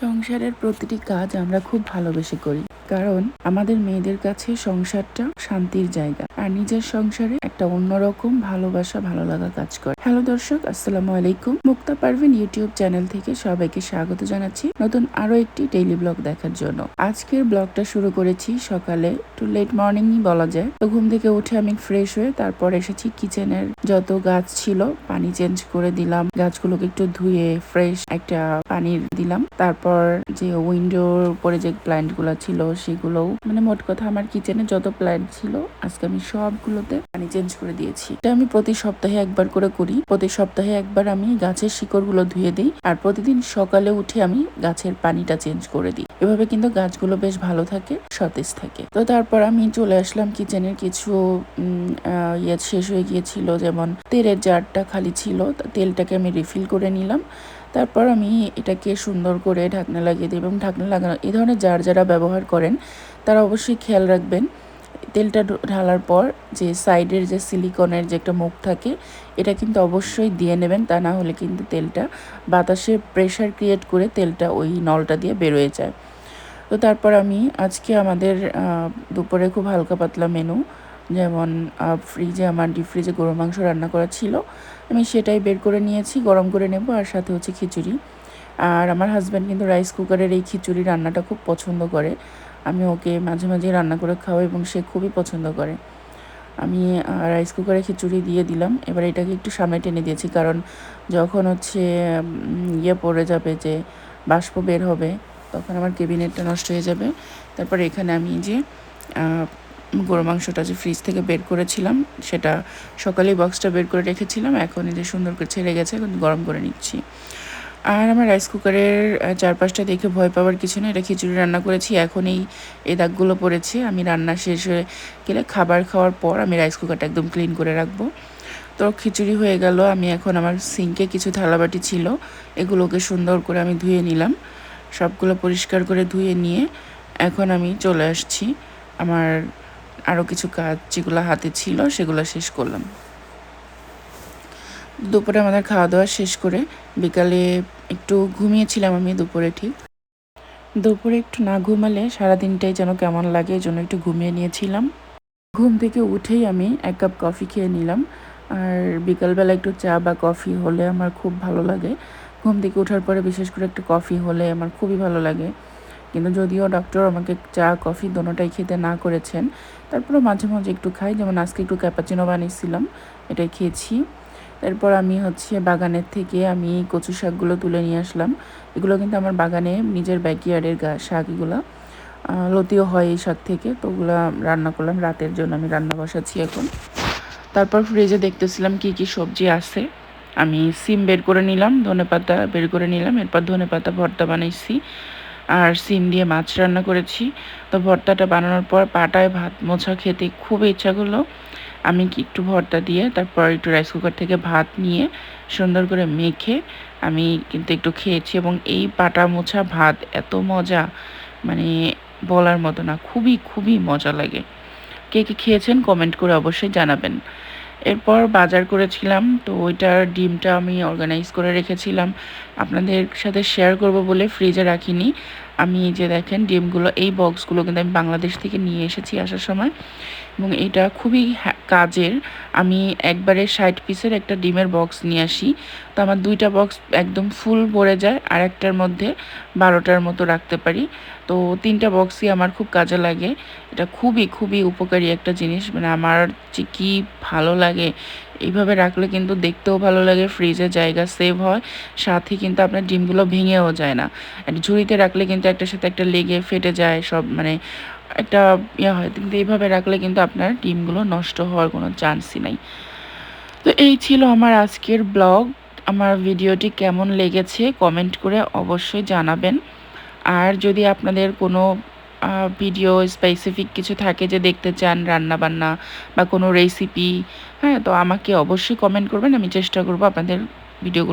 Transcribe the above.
সংসারের প্রতিটি কাজ আমরা খুব ভালোবেসে করি। কারণ আমাদের মেয়েদের কাছে সংসারটা শান্তির জায়গা। আর নিজের সংসারে একটা অন্যরকম ভালোবাসা ভালো লাগা কাজ করে। হ্যালো দর্শক, আসসালামু আলাইকুম। মুক্তা পারভিন ইউটিউব চ্যানেল থেকে সবাইকে স্বাগত জানাচ্ছি নতুন আরও একটি ডেইলি ব্লগ দেখার জন্য। আজকের ব্লগটা শুরু করেছি সকালে একটু লেট মর্নিংই বলা যায়। তো ঘুম থেকে উঠে আমি ফ্রেশ হয়ে তারপর এসেছি কিচেনের যত গাছ ছিল, পানি চেঞ্জ করে দিলাম। গাছগুলোকে একটু ধুয়ে ফ্রেশ একটা পানির দিলাম। তারপর যে উইন্ডোর উপরে যে প্ল্যান্টগুলো ছিল, সেগুলোও মানে মোট কথা আমার কিচেনে যত প্ল্যান্ট ছিল, আজকে আমি সবগুলোতে পানি চেঞ্জ করে দিয়েছি। এটা আমি প্রতি সপ্তাহে একবার করে করি। প্রতি সপ্তাহে একবার আমি গাছের শিকড়গুলো ধুয়ে দিই আর প্রতিদিন সকালে উঠে আমি গাছের পানিটা চেঞ্জ করে দিই। এভাবে কিন্তু গাছগুলো বেশ ভালো থাকে, সতেজ থাকে। তো তারপর আমি চলে আসলাম কিচেনের কিছু ইয়ে শেষ হয়ে গিয়েছিল, যেমন তেলের জারটা খালি ছিল তেলটাকে আমি রিফিল করে নিলাম। তারপর আমি এটাকে সুন্দর করে ঢাকনা লাগিয়ে দিই এবং ঢাকনা লাগানো, এই ধরনের যার যারা ব্যবহার করেন, তারা অবশ্যই খেয়াল রাখবেন। তেলটা ঢালার পর যে সাইডের যে সিলিকনের যে একটা মুখ থাকে, এটা কিন্তু অবশ্যই দিয়ে নেবেন, তা না হলে কিন্তু তেলটা বাতাসে প্রেশার ক্রিয়েট করে তেলটা ওই নলটা দিয়ে বেরোয় যায়। তো তারপর আমি আজকে আমাদের দুপুরে খুব হালকা পাতলা মেনু যেমন ফ্রিজে আমার ডিপ ফ্রিজে গরু মাংস রান্না করা ছিল, আমি সেটাই বের করে নিয়েছি, গরম করে নেব আর সাথে হচ্ছে খিচুড়ি। আর আমার হাজব্যান্ড কিন্তু রাইস কুকারের এই খিচুড়ি রান্নাটা খুব পছন্দ করে। আমি ওকে মাঝে মাঝে রান্না করে খাওয়াই এবং সে খুবই পছন্দ করে। আমি রাইস কুকারে খিচুড়ি দিয়ে দিলাম, এবার এটাকে একটু সামনে টেনে দিয়েছি কারণ যখন হচ্ছে ইয়ে পড়ে যাবে যে বাষ্প বের হবে, তখন আমার কেবিনেটটা নষ্ট হয়ে যাবে। তারপর এখানে আমি যে গরু মাংসটা যে ফ্রিজ থেকে বের করেছিলাম, সেটা সকালেই বক্সটা বের করে রেখেছিলাম, এখন এই যে সুন্দর করে ছেড়ে গেছে, এখন গরম করে নিচ্ছি। আর আমার রাইস কুকারের চারপাশটা দেখে ভয় পাওয়ার কিছু না এটা খিচুড়ি রান্না করেছি এখন এই এই দাগগুলো পড়েছে, আমি রান্না শেষ হয়ে গেলে খাবার খাওয়ার পর আমি রাইস কুকারটা একদম ক্লিন করে রাখব। তো খিচুড়ি হয়ে গেল, আমি এখন আমার সিঙ্কে কিছু থালাবাটি ছিল, এগুলোকে সুন্দর করে আমি ধুয়ে নিলাম, সবগুলো পরিষ্কার করে ধুয়ে নিয়ে এখন আমি চলে আসছি আমার আরও কিছু কাজ যেগুলো হাতে ছিল, সেগুলো শেষ করলাম। দুপুরে আমাদের খাওয়া দাওয়া শেষ করে বিকালে একটু ঘুমিয়েছিলাম আমি দুপুরে ঠিক। দুপুরে একটু না ঘুমালে সারাদিনটাই যেন কেমন লাগে জন্য একটু ঘুমিয়ে নিয়েছিলাম। ঘুম থেকে উঠেই আমি এক কাপ কফি খেয়ে নিলাম। আর বিকালবেলা একটু চা বা কফি হলে আমার খুব ভালো লাগে। ঘুম থেকে ওঠার পরে বিশেষ করে একটু কফি হলে আমার খুবই ভালো লাগে। কিন্তু যদিও ডক্টর আমাকে চা কফি দোনোটাই খেতে না করেছেন তারপরে মাঝে মাঝে একটু খাই, যেমন আজকে একটু ক্যাপাচিনো বানিয়েছিলাম, এটাই খেয়েছি। তারপর আমি হচ্ছে বাগানের থেকে আমি কচু শাকগুলো তুলে নিয়ে আসলাম, এগুলো কিন্তু আমার বাগানে নিজের ব্যাকইয়ার্ডের গা শাক এগুলো লতিও হয় এই শাক থেকে, তো ওগুলো রান্না করলাম, রাতের জন্য আমি রান্না বসাচ্ছি এখন। তারপর ফ্রিজে দেখতেছিলাম কি কি সবজি আছে, আমি সিম বের করে নিলাম, ধনেপাতা বের করে নিলাম, এরপর ধনেপাতা ভর্তা বানাইছি। আর সিম দিয়ে মাছ রান্না করেছি। তো ভর্তাটা বানানোর পর পাটায় ভাত মোছা খেতে খুব ইচ্ছা করল। আমি একটু ভর্তা দিয়ে তারপর একটু রাইস কুকার থেকে ভাত নিয়ে সুন্দর করে মেখে আমি কিন্তু একটু খেয়েছি এবং এই পাটা মোছা ভাত এত মজা মানে বলার মতো না, খুবই খুবই মজা লাগে। কে কে খেয়েছেন কমেন্ট করে অবশ্যই জানাবেন। এরপর বাজার করেছিলাম, তো ওইটার ডিমটা আমি অর্গানাইজ করে রেখেছিলাম। আপনাদের সাথে শেয়ার করব বলে ফ্রিজে রাখিনি। আমি এই যে দেখেন, ডিমগুলো, এই বক্সগুলো কিন্তু আমি বাংলাদেশ থেকে নিয়ে এসেছি আসার সময়। এবং এটা খুবই কাজের। আমি একবারে ষাট পিসের একটা ডিমের বক্স নিয়ে আসি। তো আমার দুইটা বক্স একদম ফুল ভরে যায় আর একটার মধ্যে বারোটার মতো রাখতে পারি। তো তিনটা বক্সই আমার খুব কাজে লাগে। এটা খুবই খুবই উপকারী একটা জিনিস। মানে আমার যে কী ভালো লাগে এইভাবে রাখলে কিন্তু দেখতেও ভালো লাগে ফ্রিজে জায়গা সেভ হয়, সাথে কিন্তু আপনার ডিমগুলো ভেঙেও যায় না। ঝুড়িতে রাখলে কিন্তু একটার সাথে একটা লেগে ফেটে যায়, সব মানে একটা ইয়ে হয়, কিন্তু এইভাবে রাখলে কিন্তু আপনার ডিমগুলো নষ্ট হওয়ার কোনো চান্সই নাই। তো এই ছিল আমার আজকের ব্লগ। আমার ভিডিওটি কেমন লেগেছে কমেন্ট করে অবশ্যই জানাবেন। আর যদি আপনাদের কোনো ভিডিও স্পেসিফিক কিছু থাকে যে দেখতে চান রান্না বান্না বা কোনো রেসিপি হ্যাঁ তো আমাকে অবশ্যই কমেন্ট করবেন, আমি চেষ্টা করব আপনাদের ভিডিওগুলো